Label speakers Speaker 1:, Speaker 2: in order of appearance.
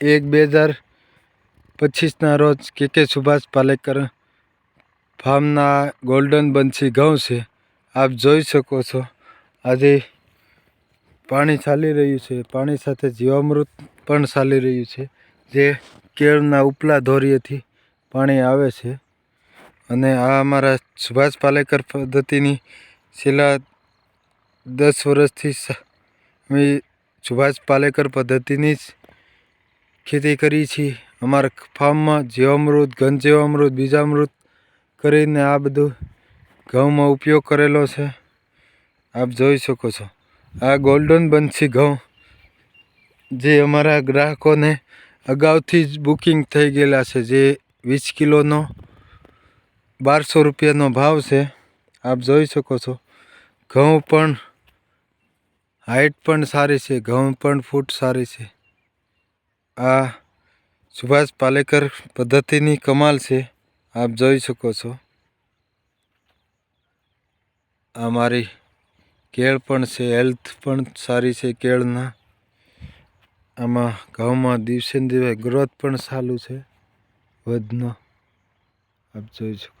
Speaker 1: એક, બે હજાર પચીસના રોજ કે કે સુભાષ પાલેકર ફાર્મના ગોલ્ડન બંસી ઘઉં છે. આપ જોઈ શકો છો. આજે પાણી ચાલી રહ્યું છે. પાણી સાથે જીવામૃત પણ ચાલી રહ્યું છે. જે કેળના ઉપલા ધોરીએથી પાણી આવે છે. અને આ અમારા સુભાષ પાલેકર પદ્ધતિની છેલ્લા દસ વર્ષથી અમે સુભાષ પાલેકર પદ્ધતિની જ ખેતી કરી છીએ અમારા ફાર્મમાં જીવામૃત ઘન જીવામૃત બીજામૃત કરીને આ બધું ઘઉંમાં ઉપયોગ કરેલો છે. આપ જોઈ શકો છો. આ ગોલ્ડન બંસી ઘઉં જે અમારા ગ્રાહકોને અગાઉથી જ બુકિંગ થઈ ગયેલા છે, જે વીસ કિલોનો બારસો રૂપિયાનો ભાવ છે. આપ જોઈ શકો છો. ઘઉં પણ હાઈટ પણ સારી છે, ઘઉં પણ ફૂટ સારી છે. આ સુભાષ પાલેકર પદ્ધતિની કમાલ છે, આપ જોઈ શકો છો. આ મારી કેળ પણ છે, હેલ્થ પણ સારી છે કેળના. આમાં ઘઉંમાં દિવસે દિવસે ગ્રોથ પણ સારું છે, વધનો. આપ જોઈ શકો.